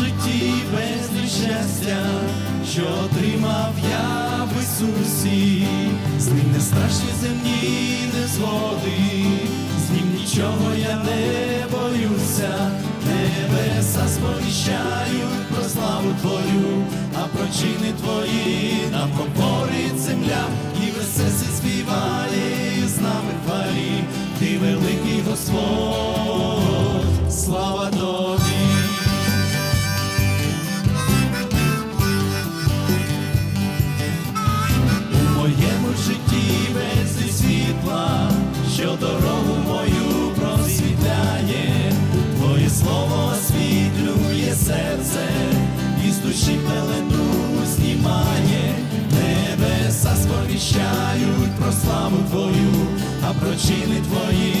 житті безліч щастя, що отримав я в Ісусі, з ним не страшні земні незгоди, з ним нічого я не боюся, небеса сповіщають про славу Твою, а про чини Твої нам говорить земля, і весесі співає, з нами хвалі, ти великий Господь, серце, і з душі пелену знімає, небеса сповіщають про славу Твою, а про чини Твої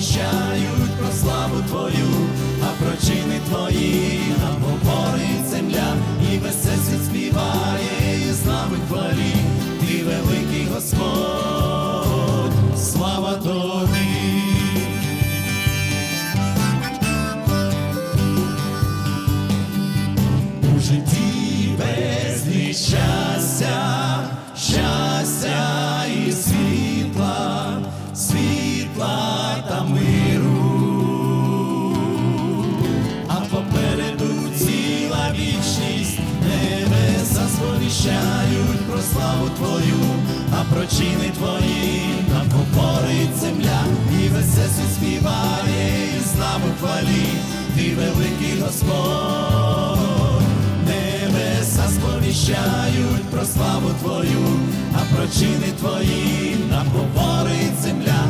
сповіщають про славу Твою, сповіщають про славу Твою, а про чини Твої нам говорить земля, і весесі співає, і з хвалі, ти великий Господь, небеса сповіщають про славу Твою, а про чини Твої нам говорить земля,